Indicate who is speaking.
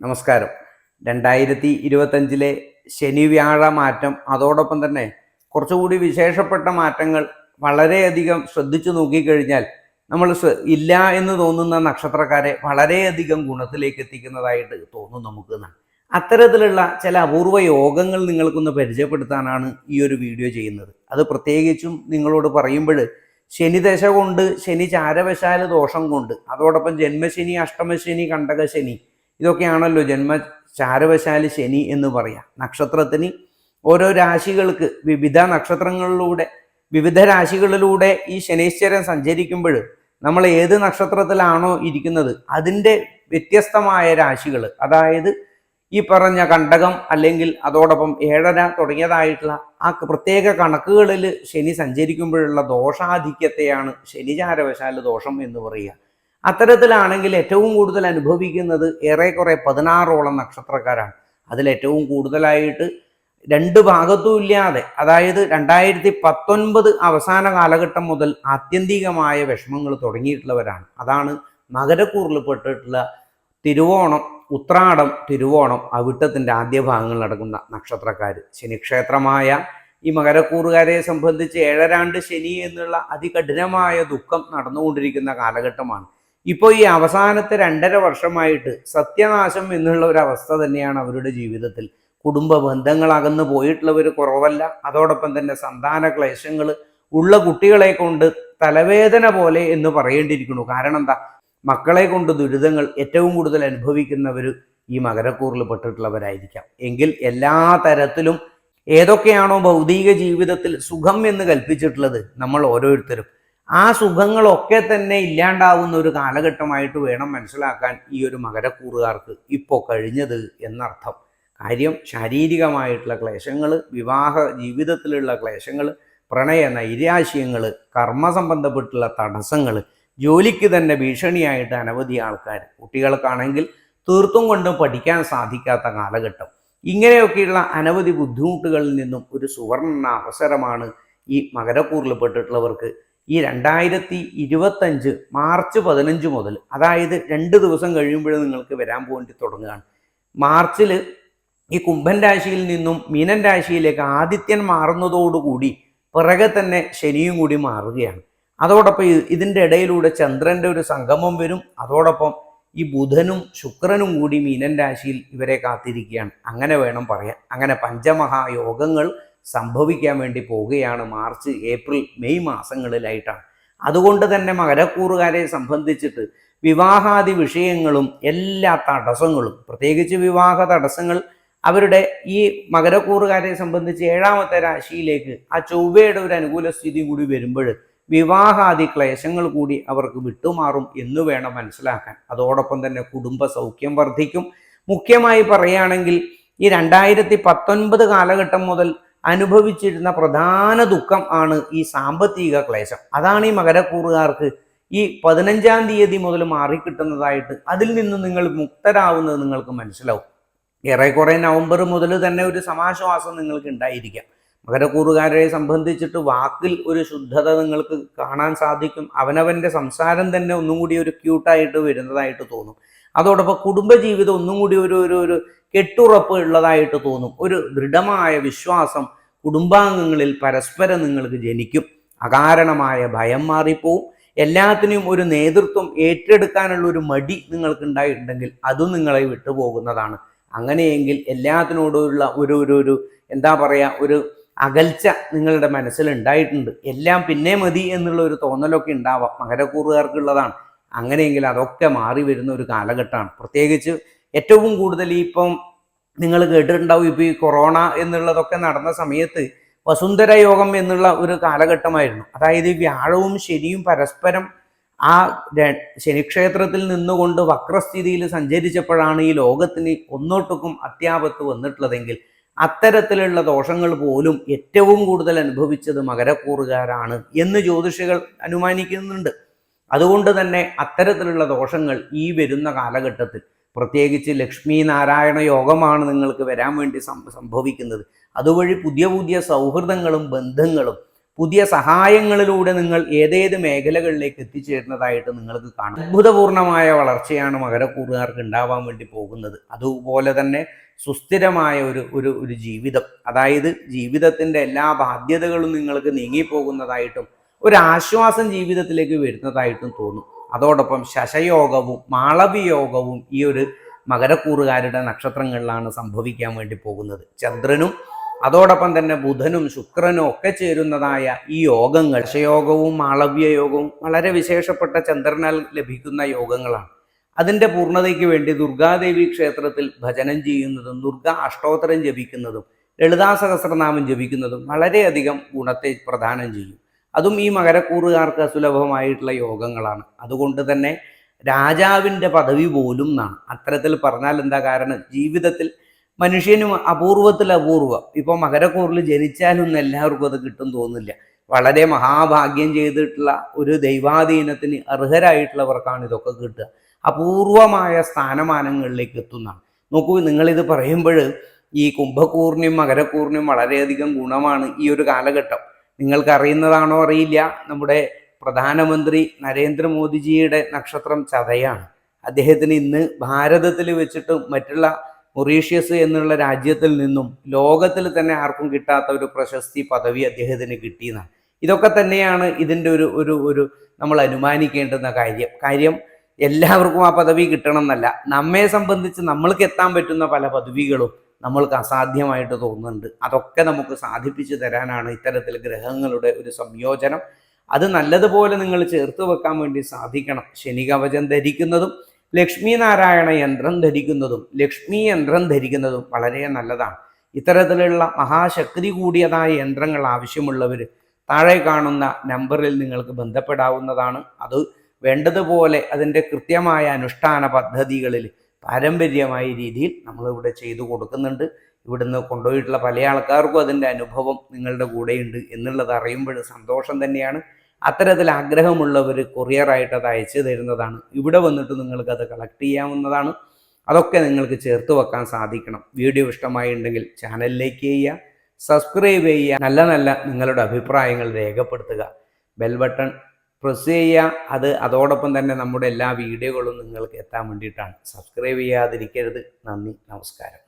Speaker 1: നമസ്കാരം. രണ്ടായിരത്തി ഇരുപത്തഞ്ചിലെ ശനി വ്യാഴ മാറ്റം അതോടൊപ്പം തന്നെ കുറച്ചുകൂടി വിശേഷപ്പെട്ട മാറ്റങ്ങൾ വളരെയധികം ശ്രദ്ധിച്ചു നോക്കിക്കഴിഞ്ഞാൽ നമ്മൾ ഇല്ല എന്ന് തോന്നുന്ന നക്ഷത്രക്കാരെ വളരെയധികം ഗുണത്തിലേക്ക് എത്തിക്കുന്നതായിട്ട് തോന്നും നമുക്ക്. അത്തരത്തിലുള്ള ചില അപൂർവ യോഗങ്ങൾ നിങ്ങൾക്കൊന്ന് പരിചയപ്പെടുത്താനാണ് ഈ ഒരു വീഡിയോ ചെയ്യുന്നത്. അത് പ്രത്യേകിച്ചും നിങ്ങളോട് പറയുമ്പോൾ ശനിദശ കൊണ്ട് ശനി ചാരവശാല ദോഷം കൊണ്ട് അതോടൊപ്പം ജന്മശനി അഷ്ടമശനി കണ്ടകശനി ഇതൊക്കെയാണല്ലോ ജന്മ ചാരവശാലി ശനി എന്ന് പറയാം. നക്ഷത്രത്തിന് ഓരോ രാശികൾക്ക് വിവിധ നക്ഷത്രങ്ങളിലൂടെ വിവിധ രാശികളിലൂടെ ഈ ശനീശ്വരൻ സഞ്ചരിക്കുമ്പോൾ നമ്മൾ ഏത് നക്ഷത്രത്തിലാണോ ഇരിക്കുന്നത് അതിന്റെ വ്യത്യസ്തമായ രാശികൾ അതായത് ഈ പറഞ്ഞ കണ്ടകം അല്ലെങ്കിൽ അതോടൊപ്പം ഏഴര തുടങ്ങിയതായിട്ടുള്ള ആ പ്രത്യേക കണക്കുകളിൽ ശനി സഞ്ചരിക്കുമ്പോഴുള്ള ദോഷാധിക്യത്തെയാണ് ശനിചാരവശാല ദോഷം എന്ന് പറയുക. അത്തരത്തിലാണെങ്കിൽ ഏറ്റവും കൂടുതൽ അനുഭവിക്കുന്നത് ഏറെക്കുറെ പതിനാറോളം നക്ഷത്രക്കാരാണ്. അതിലേറ്റവും കൂടുതലായിട്ട് രണ്ട് ഭാഗത്തും ഇല്ലാതെ അതായത് രണ്ടായിരത്തി പത്തൊൻപത് അവസാന കാലഘട്ടം മുതൽ ആത്യന്തികമായ വിഷമങ്ങൾ തുടങ്ങിയിട്ടുള്ളവരാണ്. അതാണ് മകരക്കൂറിൽ പെട്ടിട്ടുള്ള തിരുവോണം ഉത്രാടം തിരുവോണം അവിട്ടത്തിന്റെ ആദ്യ ഭാഗങ്ങൾ നടക്കുന്ന നക്ഷത്രക്കാർ ശനിക്ഷേത്രമായ ഈ മകരക്കൂറുകാരെ സംബന്ധിച്ച് ഏഴരാണ്ട് ശനി എന്നുള്ള അതികഠിനമായ ദുഃഖം നടന്നുകൊണ്ടിരിക്കുന്ന കാലഘട്ടമാണ്. ഇപ്പോൾ ഈ അവസാനത്തെ രണ്ടര വർഷമായിട്ട് സത്യനാശം എന്നുള്ള ഒരു അവസ്ഥ തന്നെയാണ് അവരുടെ ജീവിതത്തിൽ. കുടുംബ ബന്ധങ്ങൾ പോയിട്ടുള്ളവർ കുറവല്ല. അതോടൊപ്പം തന്നെ സന്താന ക്ലേശങ്ങൾ ഉള്ള കുട്ടികളെ കൊണ്ട് തലവേദന പോലെ എന്ന് പറയേണ്ടിയിരിക്കുന്നു. കാരണം എന്താ? മക്കളെ കൊണ്ട് ദുരിതങ്ങൾ ഏറ്റവും കൂടുതൽ അനുഭവിക്കുന്നവർ ഈ മകരക്കൂറിൽ പെട്ടിട്ടുള്ളവരായിരിക്കാം. എങ്കിൽ എല്ലാ തരത്തിലും ഏതൊക്കെയാണോ ഭൗതിക ജീവിതത്തിൽ സുഖം എന്ന് കൽപ്പിച്ചിട്ടുള്ളത് നമ്മൾ ഓരോരുത്തരും. ആ സുഖങ്ങളൊക്കെ തന്നെ ഇല്ലാണ്ടാവുന്ന ഒരു കാലഘട്ടമായിട്ട് വേണം മനസ്സിലാക്കാൻ ഈ ഒരു മകരക്കൂറുകാർക്ക് ഇപ്പോൾ കഴിഞ്ഞത് എന്നർത്ഥം. കാര്യം ശാരീരികമായിട്ടുള്ള ക്ലേശങ്ങൾ വിവാഹ ജീവിതത്തിലുള്ള ക്ലേശങ്ങൾ പ്രണയ നൈരാശ്യങ്ങൾ കർമ്മ സംബന്ധപ്പെട്ടുള്ള തടസ്സങ്ങൾ ജോലിക്ക് തന്നെ ഭീഷണിയായിട്ട് അനവധി ആൾക്കാർ കുട്ടികൾക്കാണെങ്കിൽ തീർത്തും കൊണ്ടും പഠിക്കാൻ സാധിക്കാത്ത കാലഘട്ടം. ഇങ്ങനെയൊക്കെയുള്ള അനവധി ബുദ്ധിമുട്ടുകളിൽ നിന്നും ഒരു സുവർണ അവസരമാണ് ഈ മകരക്കൂറിൽ പെട്ടിട്ടുള്ളവർക്ക് ഈ രണ്ടായിരത്തി ഇരുപത്തഞ്ച് മാർച്ച് പതിനഞ്ച് മുതൽ അതായത് രണ്ട് ദിവസം കഴിയുമ്പോൾ നിങ്ങൾക്ക് വരാൻ വേണ്ടി തുടങ്ങുകയാണ്. മാർച്ചിൽ ഈ കുംഭൻ രാശിയിൽ നിന്നും മീനൻ രാശിയിലേക്ക് ആദിത്യൻ മാറുന്നതോടുകൂടി പിറകെ തന്നെ ശനിയും കൂടി മാറുകയാണ്. അതോടൊപ്പം ഇതിന്റെ ഇടയിലൂടെ ചന്ദ്രന്റെ ഒരു സംഗമം വരും. അതോടൊപ്പം ഈ ബുധനും ശുക്രനും കൂടി മീനൻ രാശിയിൽ ഇവരെ കാത്തിരിക്കുകയാണ്. അങ്ങനെ വേണം പറയാൻ. അങ്ങനെ പഞ്ചമഹായോഗങ്ങൾ സംഭവിക്കാൻ വേണ്ടി പോവുകയാണ് മാർച്ച് ഏപ്രിൽ മെയ് മാസങ്ങളിലായിട്ടാണ്. അതുകൊണ്ട് തന്നെ മകരക്കൂറുകാരെ സംബന്ധിച്ചിട്ട് വിവാഹാദി വിഷയങ്ങളും എല്ലാ തടസ്സങ്ങളും പ്രത്യേകിച്ച് വിവാഹ തടസ്സങ്ങൾ അവരുടെ ഈ മകരക്കൂറുകാരെ സംബന്ധിച്ച് ഏഴാമത്തെ രാശിയിലേക്ക് ആ ചൊവ്വയുടെ ഒരു അനുകൂല സ്ഥിതി കൂടി വരുമ്പോൾ വിവാഹാദി ക്ലേശങ്ങൾ കൂടി അവർക്ക് വിട്ടുമാറും എന്ന് വേണം മനസ്സിലാക്കാൻ. അതോടൊപ്പം തന്നെ കുടുംബ സൗഖ്യം വർദ്ധിക്കും. മുഖ്യമായി പറയുകയാണെങ്കിൽ ഈ രണ്ടായിരത്തി പത്തൊൻപത് കാലഘട്ടം മുതൽ അനുഭവിച്ചിരുന്ന പ്രധാന ദുഃഖം ആണ് ഈ സാമ്പത്തിക ക്ലേശം. അതാണ് ഈ മകരക്കൂറുകാർക്ക് ഈ പതിനഞ്ചാം തീയതി മുതൽ മാറിക്കിട്ടുന്നതായിട്ട് അതിൽ നിന്ന് നിങ്ങൾ മുക്തരാവുന്നത് നിങ്ങൾക്ക് മനസ്സിലാവും. ഏറെക്കുറെ നവംബർ മുതൽ തന്നെ ഒരു സമാശ്വാസം നിങ്ങൾക്ക് ഉണ്ടായിരിക്കാം. മകരക്കൂറുകാരെ സംബന്ധിച്ചിട്ട് വാക്കിൽ ഒരു ശുദ്ധത നിങ്ങൾക്ക് കാണാൻ സാധിക്കും. അവനവന്റെ സംസാരം തന്നെ ഒന്നും കൂടി ഒരു ക്യൂട്ടായിട്ട് വരുന്നതായിട്ട് തോന്നും. അതോടൊപ്പം കുടുംബജീവിതം ഒന്നും കൂടി ഒരു ഒരു ഒരു കെട്ടുറപ്പ് ഉള്ളതായിട്ട് തോന്നും. ഒരു ദൃഢമായ വിശ്വാസം കുടുംബാംഗങ്ങളിൽ പരസ്പരം നിങ്ങൾക്ക് ജനിക്കും. അകാരണമായ ഭയം മാറിപ്പോവും. എല്ലാത്തിനും ഒരു നേതൃത്വം ഏറ്റെടുക്കാനുള്ള ഒരു മടി നിങ്ങൾക്ക് ഉണ്ടായിട്ടുണ്ടെങ്കിൽ അതും നിങ്ങളെ വിട്ടുപോകുന്നതാണ്. അങ്ങനെയെങ്കിൽ എല്ലാത്തിനോടുള്ള ഒരു ഒരു ഒരു എന്താ പറയുക ഒരു അകൽച്ച നിങ്ങളുടെ മനസ്സിൽ ഉണ്ടായിട്ടുണ്ട് എല്ലാം പിന്നെ മതി എന്നുള്ള ഒരു തോന്നലൊക്കെ ഉണ്ടാവാം. മകരക്കൂറുകാർക്കുള്ളതാണ്. അങ്ങനെയെങ്കിൽ അതൊക്കെ മാറി വരുന്ന ഒരു കാലഘട്ടമാണ്. പ്രത്യേകിച്ച് ഏറ്റവും കൂടുതൽ ഇപ്പം നിങ്ങൾ കേട്ടിട്ടുണ്ടാവും ഇപ്പോൾ ഈ കൊറോണ എന്നുള്ളതൊക്കെ നടന്ന സമയത്ത് വസുന്ധര യോഗം എന്നുള്ള ഒരു കാലഘട്ടമായിരുന്നു. അതായത് വ്യാഴവും ശനിയും പരസ്പരം ആ ശനിക്ഷേത്രത്തിൽ നിന്നുകൊണ്ട് വക്രസ്ഥിതിയിൽ സഞ്ചരിച്ചപ്പോഴാണ് ഈ ലോകത്തിന് ഒന്നോട്ടുക്കും അത്യാപത്ത് വന്നിട്ടുള്ളതെങ്കിൽ അത്തരത്തിലുള്ള ദോഷങ്ങൾ പോലും ഏറ്റവും കൂടുതൽ അനുഭവിച്ചത് മകരക്കൂറുകാരാണ് എന്ന് ജ്യോതിഷികൾ അനുമാനിക്കുന്നുണ്ട്. അതുകൊണ്ട് തന്നെ അത്തരത്തിലുള്ള ദോഷങ്ങൾ ഈ വരുന്ന കാലഘട്ടത്തിൽ. പ്രത്യേകിച്ച് ലക്ഷ്മി നാരായണ യോഗമാണ് നിങ്ങൾക്ക് വരാൻ വേണ്ടി സംഭവിക്കുന്നത്. അതുവഴി പുതിയ പുതിയ സൗഹൃദങ്ങളും ബന്ധങ്ങളും പുതിയ സഹായങ്ങളിലൂടെ നിങ്ങൾ ഏതേത് മേഖലകളിലേക്ക് എത്തിച്ചേരുന്നതായിട്ട് നിങ്ങൾക്ക് കാണാം. അത്ഭുതപൂർണമായ വളർച്ചയാണ് മകരക്കൂറുകാർക്ക് ഉണ്ടാവാൻ വേണ്ടി പോകുന്നത്. അതുപോലെ തന്നെ സുസ്ഥിരമായ ഒരു ഒരു ഒരു ജീവിതം. അതായത് ജീവിതത്തിന്റെ എല്ലാ ബാധ്യതകളും നിങ്ങൾക്ക് നീങ്ങിപ്പോകുന്നതായിട്ടും ഒരു ആശ്വാസം ജീവിതത്തിലേക്ക് വരുന്നതായിട്ടും തോന്നും. അതോടൊപ്പം ശശയോഗവും മാളവിയോഗവും ഈ ഒരു മകരക്കൂറുകാരുടെ നക്ഷത്രങ്ങളിലാണ് സംഭവിക്കാൻ വേണ്ടി പോകുന്നത്. ചന്ദ്രനും അതോടൊപ്പം തന്നെ ബുധനും ശുക്രനും ഒക്കെ ചേരുന്നതായ ഈ യോഗങ്ങൾ ശയോഗവും മാളവ്യ യോഗവും വളരെ വിശേഷപ്പെട്ട ചന്ദ്രനാൽ ലഭിക്കുന്ന യോഗങ്ങളാണ്. അതിന്റെ പൂർണതയ്ക്ക് വേണ്ടി ദുർഗാദേവി ക്ഷേത്രത്തിൽ ഭജനം ചെയ്യുന്നതും ദുർഗ അഷ്ടോത്തരം ജപിക്കുന്നതും ലളിതാ സഹസ്രനാമം ജപിക്കുന്നതും വളരെയധികം ഗുണത്തെ പ്രദാനം ചെയ്യും. അതും ഈ മകരക്കൂറുകാർക്ക് സുലഭമായിട്ടുള്ള യോഗങ്ങളാണ്. അതുകൊണ്ട് തന്നെ രാജാവിന്റെ പദവി പോലും എന്നാണ് അത്തരത്തിൽ പറഞ്ഞാൽ എന്താ കാരണം? ജീവിതത്തിൽ മനുഷ്യനും അപൂർവത്തിൽ അപൂർവം. ഇപ്പോൾ മകരക്കൂറിൽ ജനിച്ചാലൊന്നും എല്ലാവർക്കും അത് കിട്ടും തോന്നില്ല വളരെ മഹാഭാഗ്യം ചെയ്തിട്ടുള്ള ഒരു ദൈവാധീനത്തിന് അർഹരായിട്ടുള്ളവർക്കാണ് ഇതൊക്കെ കിട്ടുക. അപൂർവമായ സ്ഥാനമാനങ്ങളിലേക്ക് എത്തുന്നതാണ്. നോക്കൂ നിങ്ങളിത് പറയുമ്പോൾ ഈ കുംഭക്കൂറിനും മകരക്കൂറിനും വളരെയധികം ഗുണമാണ് ഈ ഒരു കാലഘട്ടം. നിങ്ങൾക്ക് അറിയുന്നതാണോ അറിയില്ല. നമ്മുടെ പ്രധാനമന്ത്രി നരേന്ദ്രമോദിജിയുടെ നക്ഷത്രം ചതയാണ്. അദ്ദേഹത്തിന് ഇന്ന് ഭാരതത്തിൽ വെച്ചിട്ടും മറ്റുള്ള മൊറീഷ്യസ് എന്നുള്ള രാജ്യത്തിൽ നിന്നും ലോകത്തിൽ തന്നെ ആർക്കും കിട്ടാത്ത ഒരു പ്രശസ്തി പദവി അദ്ദേഹത്തിന് കിട്ടിയെന്നാണ് ഇതൊക്കെ തന്നെയാണ് ഇതിന്റെ ഒരു ഒരു ഒരു നമ്മൾ അനുമാനിക്കേണ്ടുന്ന കാര്യം. കാര്യം എല്ലാവർക്കും ആ പദവി കിട്ടണം എന്നല്ല നമ്മെ സംബന്ധിച്ച് നമ്മൾക്ക് എത്താൻ പറ്റുന്ന പല പദവികളും നമ്മൾക്ക് അസാധ്യമായിട്ട് തോന്നുന്നുണ്ട്. അതൊക്കെ നമുക്ക് സാധിപ്പിച്ചു തരാനാണ് ഇത്തരത്തിൽ ഗ്രഹങ്ങളുടെ ഒരു സംയോജനം. അത് നല്ലതുപോലെ നിങ്ങൾ ചേർത്ത് വെക്കാൻ വേണ്ടി സാധിക്കണം. ശനി കവചം ധരിക്കുന്നതും ലക്ഷ്മി നാരായണ യന്ത്രം ധരിക്കുന്നതും ലക്ഷ്മി യന്ത്രം ധരിക്കുന്നതും വളരെ നല്ലതാണ്. ഇത്തരത്തിലുള്ള മഹാശക്തി കൂടിയതായ യന്ത്രങ്ങൾ ആവശ്യമുള്ളവർ താഴെ കാണുന്ന നമ്പറിൽ നിങ്ങൾക്ക് ബന്ധപ്പെടാവുന്നതാണ്. അത് വേണ്ടതുപോലെ അതിന്റെ കൃത്യമായ അനുഷ്ഠാന പദ്ധതികളിൽ പാരമ്പര്യമായ രീതിയിൽ നമ്മളിവിടെ ചെയ്തു കൊടുക്കുന്നുണ്ട്. ഇവിടുന്ന് കൊണ്ടുപോയിട്ടുള്ള പല ആൾക്കാർക്കും അതിന്റെ അനുഭവം നിങ്ങളുടെ കൂടെയുണ്ട് എന്നുള്ളത് അറിയുമ്പോൾ സന്തോഷം തന്നെയാണ്. അത്തരത്തിൽ ആഗ്രഹമുള്ളവർ കൊറിയറായിട്ട് അത് അയച്ചു തരുന്നതാണ്. ഇവിടെ വന്നിട്ട് നിങ്ങൾക്ക് അത് കളക്ട് ചെയ്യാവുന്നതാണ്. അതൊക്കെ നിങ്ങൾക്ക് ചേർത്ത് വെക്കാൻ സാധിക്കണം. വീഡിയോ ഇഷ്ടമായി ഉണ്ടെങ്കിൽ ചാനലിലേക്ക് ചെയ്യുക. സബ്സ്ക്രൈബ് ചെയ്യുക. നല്ല നല്ല നിങ്ങളുടെ അഭിപ്രായങ്ങൾ രേഖപ്പെടുത്തുക. ബെൽ ബട്ടൺ പ്രസ് ചെയ്യുക. അത് അതോടൊപ്പം തന്നെ നമ്മുടെ എല്ലാ വീഡിയോകളും നിങ്ങൾക്ക് എത്താൻ വേണ്ടിയിട്ടാണ്. സബ്സ്ക്രൈബ് ചെയ്യാതിരിക്കരുത്. നന്ദി. നമസ്കാരം.